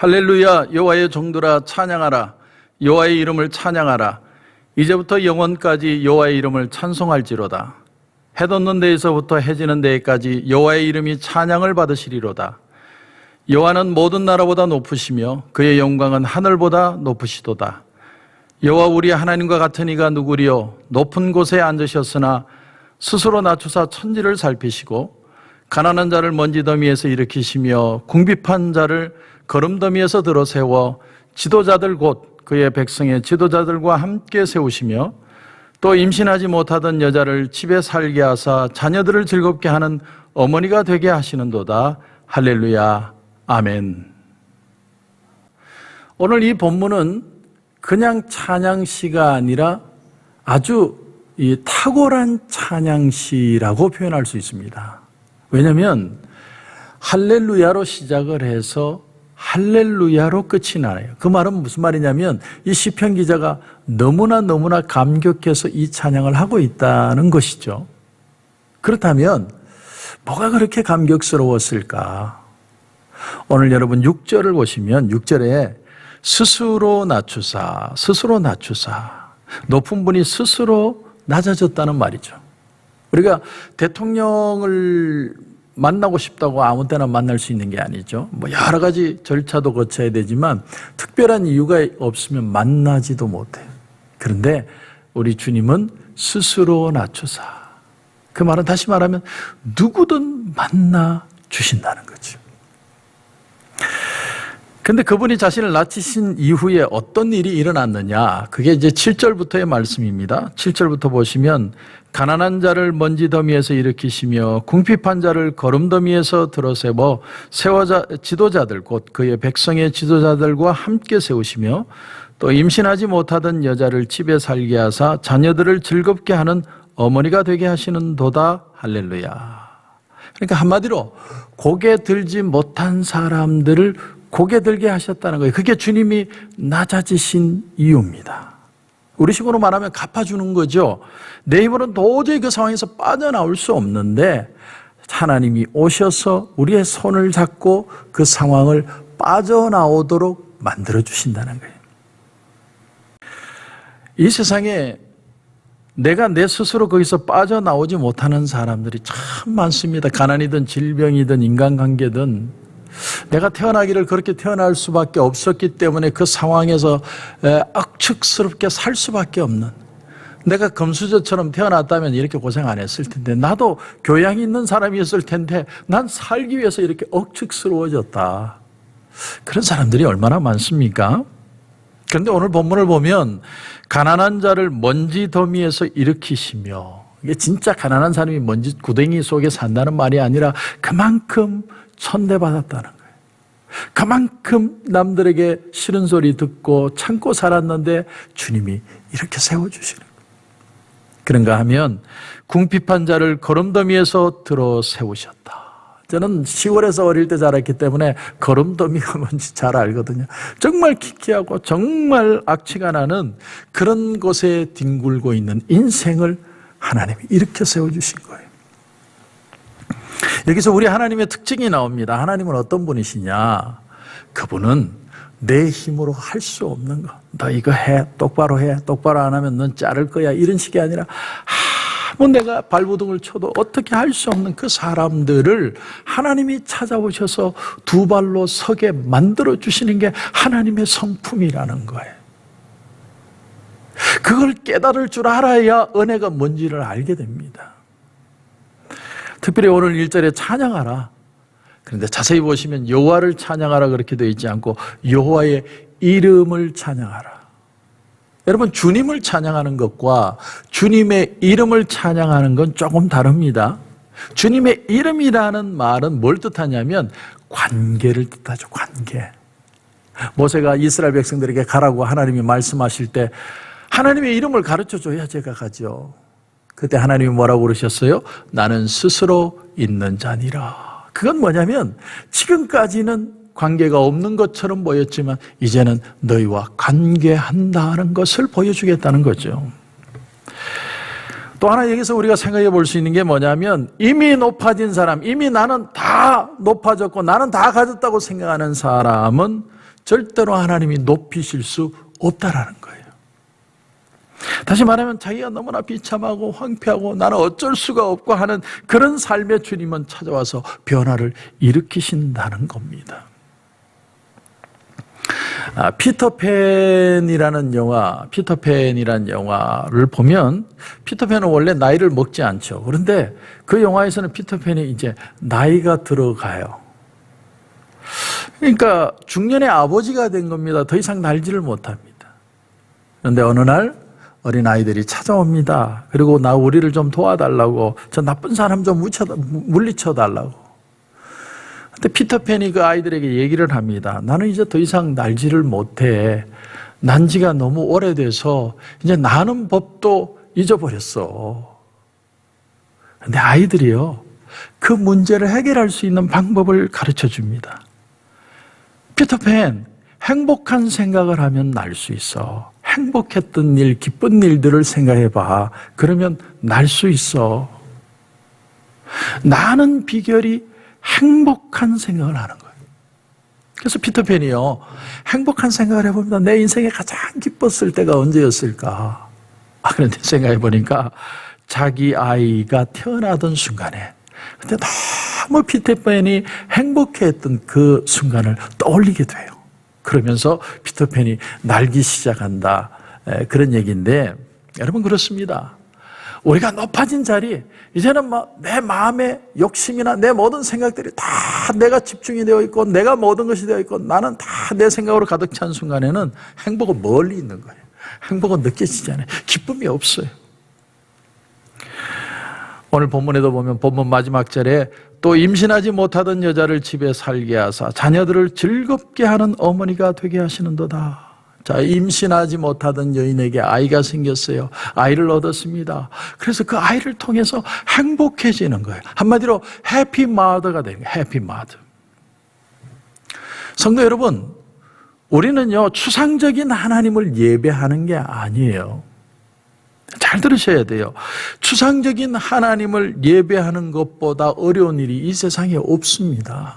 할렐루야 여호와의 종들아 찬양하라. 여호와의 이름을 찬양하라. 이제부터 영원까지 여호와의 이름을 찬송할지로다. 해 돋는 데에서부터 해 지는 데까지 여호와의 이름이 찬양을 받으시리로다. 여호와는 모든 나라보다 높으시며 그의 영광은 하늘보다 높으시도다. 여호와 우리 하나님과 같은 이가 누구리요? 높은 곳에 앉으셨으나 스스로 낮추사 천지를 살피시고 가난한 자를 먼지 더미에서 일으키시며 궁핍한 자를 거름더미에서 들어 세워 지도자들 곧 그의 백성의 지도자들과 함께 세우시며 또 임신하지 못하던 여자를 집에 살게 하사 자녀들을 즐겁게 하는 어머니가 되게 하시는도다 할렐루야 아멘. 오늘 이 본문은 그냥 찬양시가 아니라 아주 이 탁월한 찬양시라고 표현할 수 있습니다. 왜냐하면 할렐루야로 시작을 해서 할렐루야로 끝이 나요. 그 말은 무슨 말이냐면 이 시편 기자가 너무나 너무나 감격해서 이 찬양을 하고 있다는 것이죠. 그렇다면 뭐가 그렇게 감격스러웠을까? 오늘 여러분 6절을 보시면 6절에 스스로 낮추사, 스스로 낮추사. 높은 분이 스스로 낮아졌다는 말이죠. 우리가 대통령을 만나고 싶다고 아무 때나 만날 수 있는 게 아니죠. 뭐 여러 가지 절차도 거쳐야 되지만 특별한 이유가 없으면 만나지도 못해요. 그런데 우리 주님은 스스로 낮추사. 그 말은 다시 말하면 누구든 만나 주신다는 거죠. 근데 그분이 자신을 낮추신 이후에 어떤 일이 일어났느냐? 그게 이제 7절부터의 말씀입니다. 7절부터 보시면 가난한 자를 먼지 더미에서 일으키시며 궁핍한 자를 거름 더미에서 들어세워 세워자 지도자들 곧 그의 백성의 지도자들과 함께 세우시며 또 임신하지 못하던 여자를 집에 살게 하사 자녀들을 즐겁게 하는 어머니가 되게 하시는 도다 할렐루야. 그러니까 한마디로 고개 들지 못한 사람들을 고개 들게 하셨다는 거예요. 그게 주님이 낮아지신 이유입니다. 우리 식으로 말하면 갚아주는 거죠. 내 힘으로는 도저히 그 상황에서 빠져나올 수 없는데 하나님이 오셔서 우리의 손을 잡고 그 상황을 빠져나오도록 만들어 주신다는 거예요. 이 세상에 내가 내 스스로 거기서 빠져나오지 못하는 사람들이 참 많습니다. 가난이든 질병이든 인간관계든 내가 태어나기를 그렇게 태어날 수밖에 없었기 때문에 그 상황에서 억측스럽게 살 수밖에 없는 내가 금수저처럼 태어났다면 이렇게 고생 안 했을 텐데 나도 교양이 있는 사람이었을 텐데 난 살기 위해서 이렇게 억측스러워졌다. 그런 사람들이 얼마나 많습니까? 그런데 오늘 본문을 보면 가난한 자를 먼지 더미에서 일으키시며 이게 진짜 가난한 사람이 먼지 구덩이 속에 산다는 말이 아니라 그만큼 천대받았다는 거예요. 그만큼 남들에게 싫은 소리 듣고 참고 살았는데 주님이 이렇게 세워주시는 거예요. 그런가 하면 궁핍한 자를 거름더미에서 들어 세우셨다. 저는 시골에서 어릴 때 자랐기 때문에 거름더미가 뭔지 잘 알거든요. 정말 키키하고 정말 악취가 나는 그런 곳에 뒹굴고 있는 인생을 하나님이 이렇게 세워주신 거예요. 여기서 우리 하나님의 특징이 나옵니다. 하나님은 어떤 분이시냐? 그분은 내 힘으로 할 수 없는 거. 너 이거 해. 똑바로 해. 똑바로 안 하면 넌 자를 거야. 이런 식이 아니라 아무 내가 발버둥을 쳐도 어떻게 할 수 없는 그 사람들을 하나님이 찾아오셔서 두 발로 서게 만들어 주시는 게 하나님의 성품이라는 거예요. 그걸 깨달을 줄 알아야 은혜가 뭔지를 알게 됩니다. 특별히 오늘 1절에 찬양하라. 그런데 자세히 보시면 여호와를 찬양하라 그렇게 되어 있지 않고 여호와의 이름을 찬양하라. 여러분 주님을 찬양하는 것과 주님의 이름을 찬양하는 건 조금 다릅니다. 주님의 이름이라는 말은 뭘 뜻하냐면 관계를 뜻하죠. 관계. 모세가 이스라엘 백성들에게 가라고 하나님이 말씀하실 때 하나님의 이름을 가르쳐 줘야 제가 가죠. 그때 하나님이 뭐라고 그러셨어요? 나는 스스로 있는 자니라. 그건 뭐냐면 지금까지는 관계가 없는 것처럼 보였지만 이제는 너희와 관계한다는 것을 보여주겠다는 거죠. 또 하나 여기서 우리가 생각해 볼 수 있는 게 뭐냐면 이미 높아진 사람, 이미 나는 다 높아졌고 나는 다 가졌다고 생각하는 사람은 절대로 하나님이 높이실 수 없다라는 거예요. 다시 말하면 자기가 너무나 비참하고 황폐하고 나는 어쩔 수가 없고 하는 그런 삶의 주님은 찾아와서 변화를 일으키신다는 겁니다. 아, 피터팬이라는 영화, 피터팬이라는 영화를 보면 피터팬은 원래 나이를 먹지 않죠. 그런데 그 영화에서는 피터팬이 이제 나이가 들어가요. 그러니까 중년의 아버지가 된 겁니다. 더 이상 날지를 못합니다. 그런데 어느 날 어린 아이들이 찾아옵니다. 그리고 나 우리를 좀 도와달라고 저 나쁜 사람 좀 묻혀, 물리쳐 달라고. 근데 피터팬이 그 아이들에게 얘기를 합니다. 나는 이제 더 이상 날지를 못해. 난 지가 너무 오래돼서 이제 나는 법도 잊어버렸어. 근데 아이들이요. 그 문제를 해결할 수 있는 방법을 가르쳐 줍니다. 피터팬, 행복한 생각을 하면 날 수 있어. 행복했던 일, 기쁜 일들을 생각해 봐. 그러면 날 수 있어. 나는 비결이 행복한 생각을 하는 거예요. 그래서 피터팬이요. 행복한 생각을 해봅니다. 내 인생에 가장 기뻤을 때가 언제였을까? 아, 그런데 생각해 보니까 자기 아이가 태어나던 순간에 근데 너무 피터팬이 행복해했던 그 순간을 떠올리게 돼요. 그러면서 피터팬이 날기 시작한다. 에, 그런 얘기인데 여러분 그렇습니다. 우리가 높아진 자리, 이제는 뭐내 마음의 욕심이나 내 모든 생각들이 다 내가 집중이 되어 있고 내가 모든 것이 되어 있고 나는 다 내 생각으로 가득 찬 순간에는 행복은 멀리 있는 거예요. 행복은 느껴지지 않아요. 기쁨이 없어요. 오늘 본문에도 보면 본문 마지막 절에 또 임신하지 못하던 여자를 집에 살게 하사 자녀들을 즐겁게 하는 어머니가 되게 하시는도다. 자, 임신하지 못하던 여인에게 아이가 생겼어요. 아이를 얻었습니다. 그래서 그 아이를 통해서 행복해지는 거예요. 한마디로 해피 마더가 되는 거예요. 해피 마더. 성도 여러분, 우리는요, 추상적인 하나님을 예배하는 게 아니에요. 잘 들으셔야 돼요. 추상적인 하나님을 예배하는 것보다 어려운 일이 이 세상에 없습니다.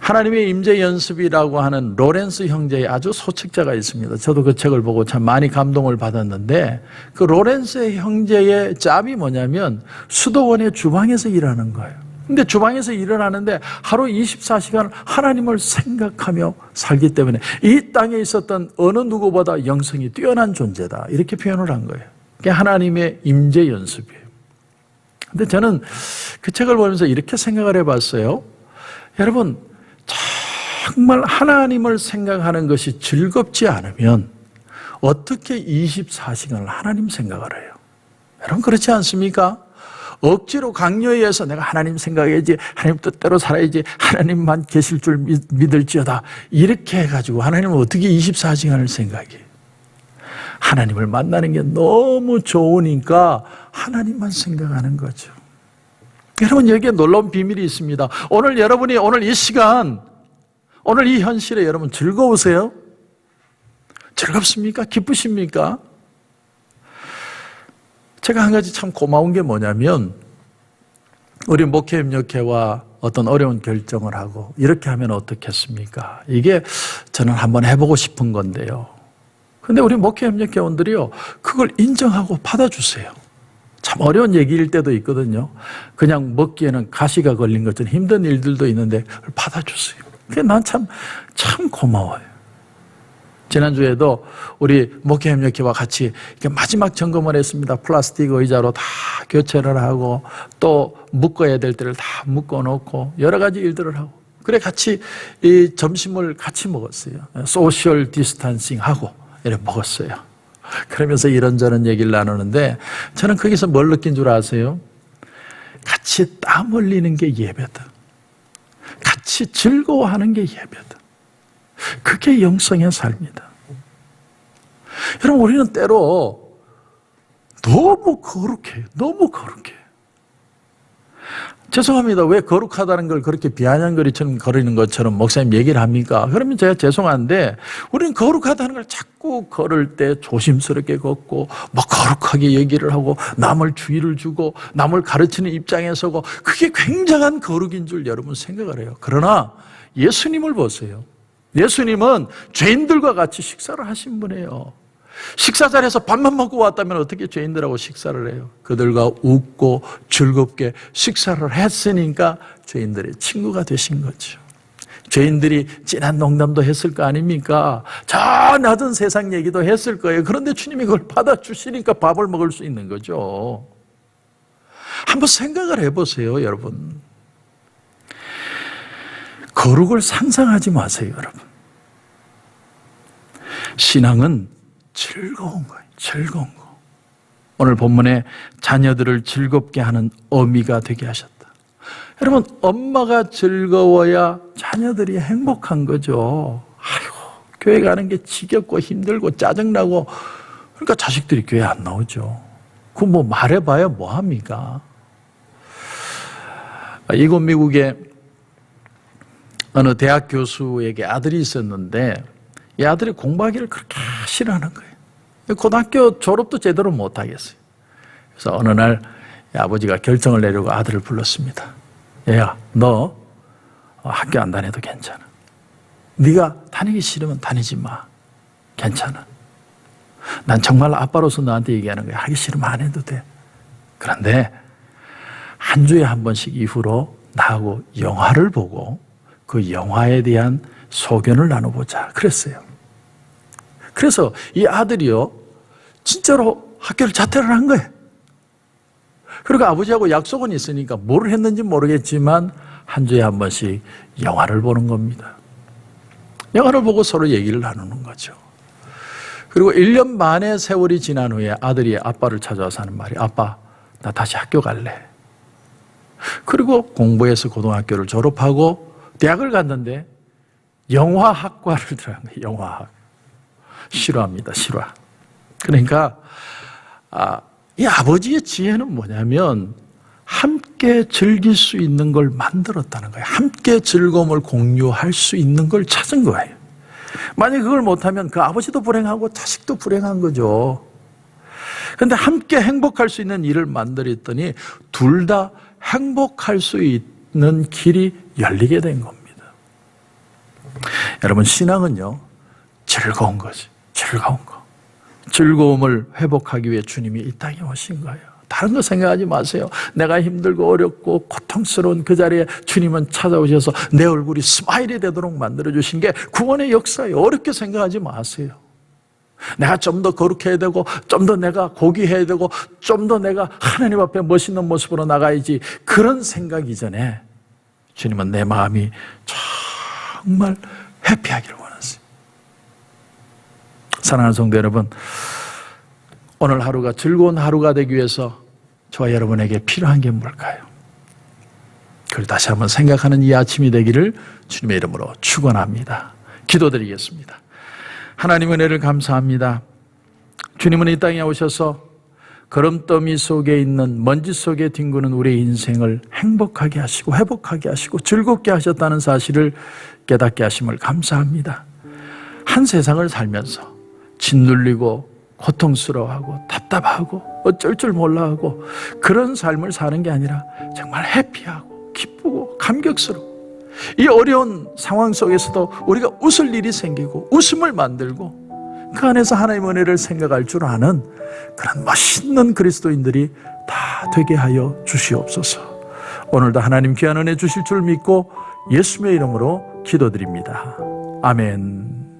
하나님의 임재 연습이라고 하는 로렌스 형제의 아주 소책자가 있습니다. 저도 그 책을 보고 참 많이 감동을 받았는데 그 로렌스 형제의 짬이 뭐냐면 수도원의 주방에서 일하는 거예요. 근데 주방에서 일을 하는데 하루 24시간 하나님을 생각하며 살기 때문에 이 땅에 있었던 어느 누구보다 영성이 뛰어난 존재다. 이렇게 표현을 한 거예요. 그게 하나님의 임재 연습이에요. 근데 저는 그 책을 보면서 이렇게 생각을 해 봤어요. 여러분, 정말 하나님을 생각하는 것이 즐겁지 않으면 어떻게 24시간을 하나님 생각을 해요? 여러분, 그렇지 않습니까? 억지로 강요해서 내가 하나님 생각해야지, 하나님 뜻대로 살아야지, 하나님만 계실 줄 믿, 믿을지어다. 이렇게 해가지고 하나님은 어떻게 24시간을 생각해? 하나님을 만나는 게 너무 좋으니까 하나님만 생각하는 거죠. 여러분, 여기에 놀라운 비밀이 있습니다. 오늘 여러분이 오늘 이 시간, 오늘 이 현실에 여러분 즐거우세요? 즐겁습니까? 기쁘십니까? 제가 한 가지 참 고마운 게 뭐냐면 우리 목회 협력회와 어떤 어려운 결정을 하고 이렇게 하면 어떻겠습니까? 이게 저는 한번 해보고 싶은 건데요. 근데 우리 목회 협력회원들이요, 그걸 인정하고 받아주세요. 참 어려운 얘기일 때도 있거든요. 그냥 먹기에는 가시가 걸린 것처럼 힘든 일들도 있는데 받아주세요. 그게 난 참, 참 고마워요. 지난주에도 우리 목회협력회와 같이 마지막 점검을 했습니다. 플라스틱 의자로 다 교체를 하고 또 묶어야 될 때를 다 묶어 놓고 여러 가지 일들을 하고 그래 같이 이 점심을 같이 먹었어요. 소셜 디스탄싱 하고 이렇게 먹었어요. 그러면서 이런저런 얘기를 나누는데 저는 거기서 뭘 느낀 줄 아세요? 같이 땀 흘리는 게 예배다. 같이 즐거워하는 게 예배다. 그게 영성의 삶이다. 여러분, 우리는 때로 너무 거룩해. 너무 거룩해. 죄송합니다. 왜 거룩하다는 걸 그렇게 비아냥거리처럼 거리는 것처럼 목사님 얘기를 합니까? 그러면 제가 죄송한데 우리는 거룩하다는 걸 자꾸 걸을 때 조심스럽게 걷고 뭐 거룩하게 얘기를 하고 남을 주의를 주고 남을 가르치는 입장에 서고 그게 굉장한 거룩인 줄 여러분 생각을 해요. 그러나 예수님을 보세요. 예수님은 죄인들과 같이 식사를 하신 분이에요. 식사 자리에서 밥만 먹고 왔다면 어떻게 죄인들하고 식사를 해요? 그들과 웃고 즐겁게 식사를 했으니까 죄인들의 친구가 되신 거죠. 죄인들이 진한 농담도 했을 거 아닙니까? 저 낮은 세상 얘기도 했을 거예요. 그런데 주님이 그걸 받아주시니까 밥을 먹을 수 있는 거죠. 한번 생각을 해보세요, 여러분. 거룩을 상상하지 마세요, 여러분. 신앙은 즐거운 거예요. 즐거운 거. 오늘 본문에 자녀들을 즐겁게 하는 어미가 되게 하셨다. 여러분, 엄마가 즐거워야 자녀들이 행복한 거죠. 아이고, 교회 가는 게 지겹고 힘들고 짜증나고, 그러니까 자식들이 교회 안 나오죠. 그 뭐 말해봐야 뭐합니까? 이곳 미국에 어느 대학 교수에게 아들이 있었는데, 이 아들이 공부하기를 그렇게 싫어하는 거예요. 고등학교 졸업도 제대로 못 하겠어요. 그래서 어느 날 아버지가 결정을 내려고 아들을 불렀습니다. 얘야, 너 학교 안 다녀도 괜찮아. 네가 다니기 싫으면 다니지 마. 괜찮아. 난 정말 아빠로서 너한테 얘기하는 거야. 하기 싫으면 안 해도 돼. 그런데 한 주에 한 번씩 이후로 나하고 영화를 보고 그 영화에 대한 소견을 나눠보자. 그랬어요. 그래서 이 아들이요, 진짜로 학교를 자퇴를 한 거예요. 그리고 아버지하고 약속은 있으니까 뭘 했는지 모르겠지만 한 주에 한 번씩 영화를 보는 겁니다. 영화를 보고 서로 얘기를 나누는 거죠. 그리고 1년 만에 세월이 지난 후에 아들이 아빠를 찾아와서 하는 말이 아빠, 나 다시 학교 갈래. 그리고 공부해서 고등학교를 졸업하고 대학을 갔는데 영화학과를 거예요. 영화학. 싫어합니다. 싫어. 그러니까 아, 이 아버지의 지혜는 뭐냐면 함께 즐길 수 있는 걸 만들었다는 거예요. 함께 즐거움을 공유할 수 있는 걸 찾은 거예요. 만약 그걸 못하면 그 아버지도 불행하고 자식도 불행한 거죠. 그런데 함께 행복할 수 있는 일을 만들었더니 둘 다 행복할 수 있는 길이 열리게 된 겁니다. 여러분, 신앙은요, 즐거운 거지. 즐거운 거. 즐거움을 회복하기 위해 주님이 이 땅에 오신 거예요. 다른 거 생각하지 마세요. 내가 힘들고 어렵고 고통스러운 그 자리에 주님은 찾아오셔서 내 얼굴이 스마일이 되도록 만들어주신 게 구원의 역사예요. 어렵게 생각하지 마세요. 내가 좀 더 거룩해야 되고, 좀 더 내가 고귀해야 되고, 좀 더 내가 하나님 앞에 멋있는 모습으로 나가야지. 그런 생각 이전에 주님은 내 마음이 정말 해피하기를 원하세요. 사랑하는 성도 여러분, 오늘 하루가 즐거운 하루가 되기 위해서 저와 여러분에게 필요한 게 뭘까요? 그걸 다시 한번 생각하는 이 아침이 되기를 주님의 이름으로 축원합니다. 기도드리겠습니다. 하나님 은혜를 감사합니다. 주님은 이 땅에 오셔서 걸음더미 속에 있는 먼지 속에 뒹구는 우리의 인생을 행복하게 하시고 회복하게 하시고 즐겁게 하셨다는 사실을 깨닫게 하심을 감사합니다. 한 세상을 살면서 짓눌리고 고통스러워하고 답답하고 어쩔 줄 몰라하고 그런 삶을 사는 게 아니라 정말 해피하고 기쁘고 감격스럽고 이 어려운 상황 속에서도 우리가 웃을 일이 생기고 웃음을 만들고 그 안에서 하나님의 은혜를 생각할 줄 아는 그런 멋있는 그리스도인들이 다 되게 하여 주시옵소서. 오늘도 하나님 귀한 은혜 주실 줄 믿고 예수님의 이름으로 기도드립니다. 아멘.